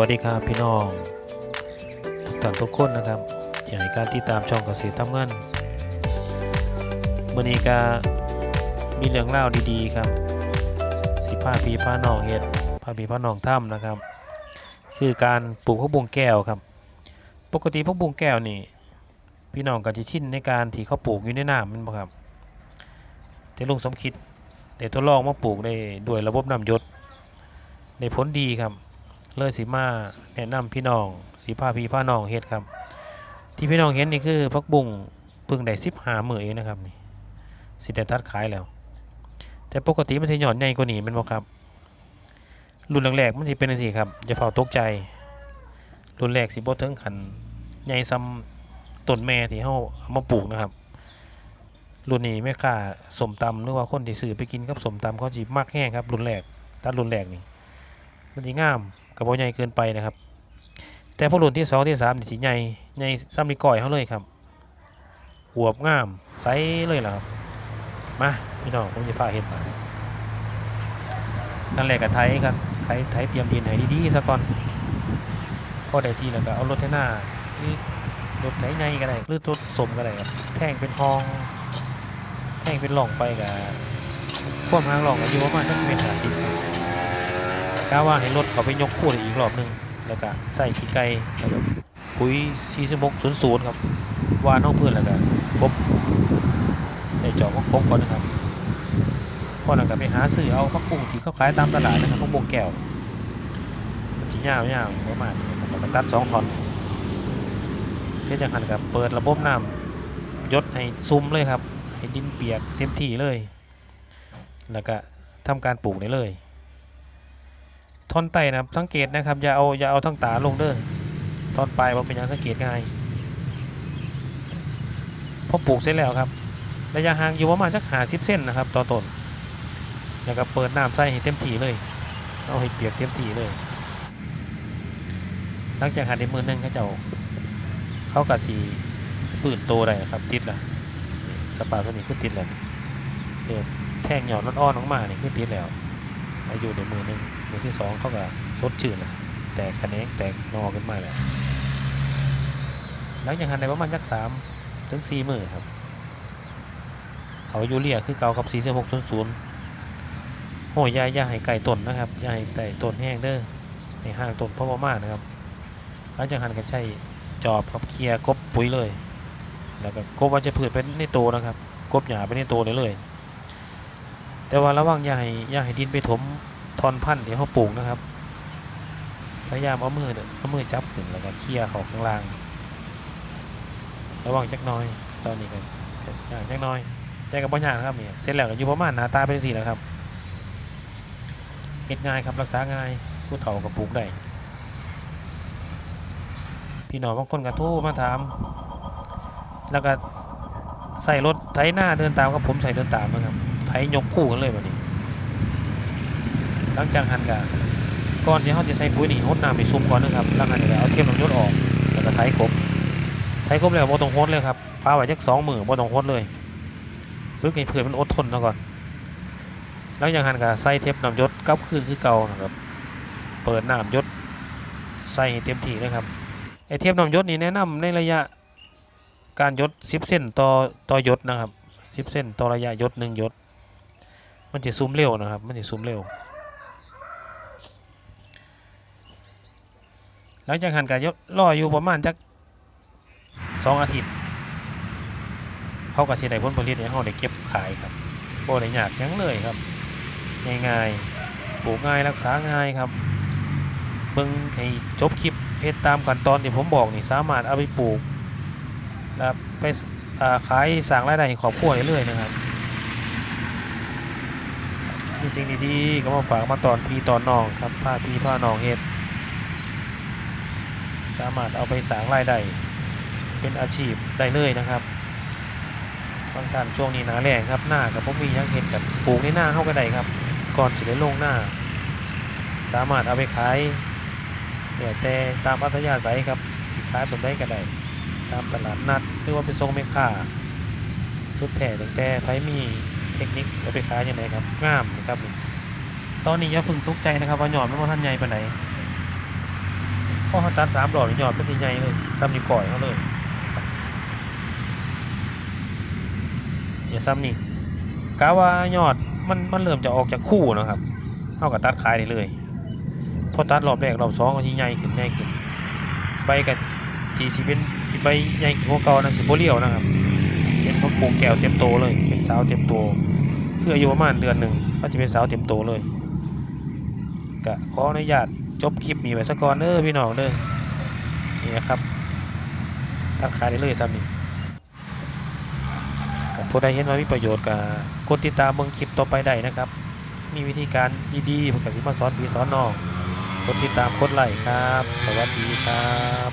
วัสดีครับพี่น้อง ทุกท่านทุกคนนะครับที่ให้การติดตามช่องเกษตรทำเงินมื่อนี้ก็มีเรื่องเล่าดีๆครับ สิพาพี่พาน้องเฮ็ดพาพี่พาน้องถ้ำนะครับ คือการปลูกพวกบุงแก้วครับ ปกติพวกบุงแก้วนี่ พี่น้องก็จะชินในการที่เขาปลูกอยู่ในน้ำมันบ่ครับแต่ลุงสมคิดได้ทดลองมาปลูกได้ด้วยระบบน้ำยศได้ผลดีครับ เลยสิมาแนะนำพี่น้องสีพาพี่พาน้องเฮ็ดครับ ที่พี่น้องเห็นนี่คือพักบุ้งพิ่งได้สิบหามือเองนะครับนี่สิได้ตัดขายแล้ว แต่ปกติมันจะหย่อนใหญ่กว่านี้แมันบ่ครับ รุ่นแรกๆมันสิเป็นจังซี่ครับจะเฝ้าตกใจ รุ่นแรกสิบ่ถึงขันใหญ่ซ้ำต้นแม่ที่เฮาเอามาปลูกนะครับ รุ่นนี้แม่ค้าสมตำหรือว่าคนที่ซื้อไปกินกับสมตำเขาสิมักแห้งครับ รุ่นแรกตัดรุ่นแรกนี่มันสิงาม กับบ่ใหญ่เกินไปนะครับ แต่พอรุ่นที่สองที่สามนี่สิใหญ่ใหญ่ซ้ำนี่ก้อยเขาเลยครับอวบงามใสเลยล่ะครับมาพี่น้องผมจะพาเห็ดมาขั้นแรกกับไทยครับไทยไทยเตรียมดินให้ดีๆซะก่อนพอได้ที่แล้วก็เอารถไถนาหรือรถไถใหญ่ก็ได้หรือรถสมก็ได้ครับแท่งเป็นห้อง แท่งเป็นหล่องไปกับความห่างหล่องก็อยู่ประมาณสักเมตรห้าสิบ กาว่าให้รถเขาไปยกคู่อีกรอบหนึ่งแล้วก็ใส่ขี้ไก่แล้วก็ปุ๋ย4600ครับวานน้องเพื่อนแล้วก็กบใส่จอกก็กบก่อนนะครับพอหลังก็ไปหาซื้อเอาพักบุ้งที่เขาขายตามตลาดนะครับพักบุ้งแก้วมันจะยาวยาวประมาณนี้ครับตัดสองท่อนเสียจากหันกับเปิดระบบน้ำยศให้ซุ่มเลยครับ ให้ดินเปียกเต็มที่เลย แล้วก็ทำการปลูกได้เลย ท่อนไตนะครับ สังเกตนะครับ อย่าเอาอย่าเอาทั้งตาลงเด้อตอนปลายว่าเป็นอย่างสังเกตง่ายพอปลูกเสร็จแล้วครับระยะห่างอยู่ประมาณสักหาสิบเส้นนะครับ ต่อต้นแล้วก็เปิดน้ำใส่ให้เต็มที่เลย เอาให้เปียกเต็มที่เลยหลังจากหันในมือหนึงเขาเจ้าเขากัดสีฝืนโตได้ครับ ติดละสปาตัวนี้คือติดแล้วเดือแท่งหย่อนอ่อนๆออกมานี่คือติดแล้วอายุในมือหนึ่ง มือที่สองเขาก็สดชื่นนะแตกคะแนนแตกนอขึ้นมาแล้วหลังจากหันในประมาณจักสามถึงสี่มือครับเอายูเรียคือเก่ากับสี่สิบหกศูนย์ศูนย์โหยอยยาให้ไก่ต้นนะครับยาให้ไก่ต้นแห้งเด้อให้ห่างต้นเพราะว่ามากนะครับหลังจากหันกันใช้จอบกับเคลียร์กบปุ๋ยเลย แล้วก็กบว่าจะพืชเป็นในโตนะครับ กบหยาเป็นในโตเลยเลย แต่ว่าระวังอย่าให้อย่าให้ดินไปถม ทอนพันธุ์ที่เขาปลูกนะครับ พยายามเอามือเนี่ยเอามือจับขึ้นแล้วก็เคลียร์เขาข้างล่าง ระวังจักหน้อย ตอนนี้กันอย่างจักหน้อยแต่กับปัญญากนะครับเนี่ยเสร็จแล้วอยู่ประมาณหน้าตาเป็นสี่แล้วครับเฮ็ดง่ายครับรักษาง่ายผู้เฒ่ากับปลูกได้พี่น้องบางคนก็โทรมาถาม แล้วก็ใส่รถไถหน้าเดินตามกับผมใส่เดินตามนะครับไถยกคู่กันเลยแบบนี้ หลังจากหันกะก่อนที่เขาจะใส่ปุ๋ยนี่หดน้ำไปซุ่มก่อนนะครับหลังจากนั้นเอาเทียมน้ำยศออกแล้วก็ไถกบไถกบแล้วบ่ต้องหดเลยครับปลาไว้จักสองมือบ่ต้องหดเลยฝึกให้เพื่อนมันอดทนซะก่อนหลังจากหันกะใส่เทปน้ำยศกลับคืนคือเก่านะครับ เปิดน้ำยศใส่เต็มที่เลยครับไอเทปน้ำยศนี่แนะนำในระยะการยศ10เส้นต่อต่อยศนะครับสิบเส้นต่อระยะยศหนึ่งยศมันจะซูมเร็วนะครับ มันจะซูมเร็ว หลังจากหันการยศรออยู่ประมาณจักสองอาทิตย์เขาก็สิได้ผลผลิตให้เขาได้เก็บขายครับโบได้ยากหยังเลยครับ ง่ายๆปลูกง่ายรักษาง่ายครับ เบิ่งให้จบคลิปเฮ็ดตามขั้นตอนที่ผมบอกนี่สามารถเอาไปปลูกแล้วไปาขายสั่งรายได้ให้ครอบครัวเรื่อยๆนะครับมีสิ่งดีๆก็มาฝากมาตอนพี่ตอนน้องครับพาพี่พาน้องเฮ็ด สามารถเอาไปสร้างรายได้เป็นอาชีพได้เลยนะครับบางท่านช่วงนี้หนาแรงครับหน้ากับผมมียังเห็ดกับปลูกในหน้าเข้าก็ได้ครับ ก่อนจะได้ลงหน้า สามารถเอาไปขายแต่แต่ตามอัธยาศัยครับสิขายแบบได้ก็ได้ตามตลาดนัดหรือว่าไปส่งแม่ค้าสุดแท้ตั้งแต่ไผมีเทคนิคเอาไปขายยังไงครับงามนะครับตอนนี้อย่าพึ่งตกใจนะครับว่าหยอดมันบ่ทันใหญ่ปาน อเขาตัดสามดอกนี่ยอดเป็นทีใหญ่เลยซ้ำนี่ก่อยเขาเลยเนี่ยซ้ำนี่กะว่ายอดมันมันเริ่มจะออกจากคู่นะครับเขาก็ตัดขายได้เลยพอตัดรอบแรกรอบสองก็ที่ใหญ่ขึ้นใหญ่ขึ้นใบกันจีสิเป็นใบใหญ่ขึ้นกว่าเก่านะสิบเรียวนะครับเป็นพวกปลูกแก้วเต็มโตเลยเป็นสาวเต็มโตคืออายุประมาณเดือนหนึ่งก็จะเป็นสาวเต็มโตเลยก็ขออนุญาต จบคลิปนี้ไว้สักก่อนเด้อพี่น้องเด้อนี่นะครับตัดขายได้เลยซ้ำนี่กับผู้ใดเห็นว่ามีประโยชน์กับกดติดตามเบิ่งคลิปต่อไปได้นะครับ มีวิธีการดีๆผมก็สิมาสอนพี่สอนน้องกดติดตามกดไลค์ครับ สวัสดีครับ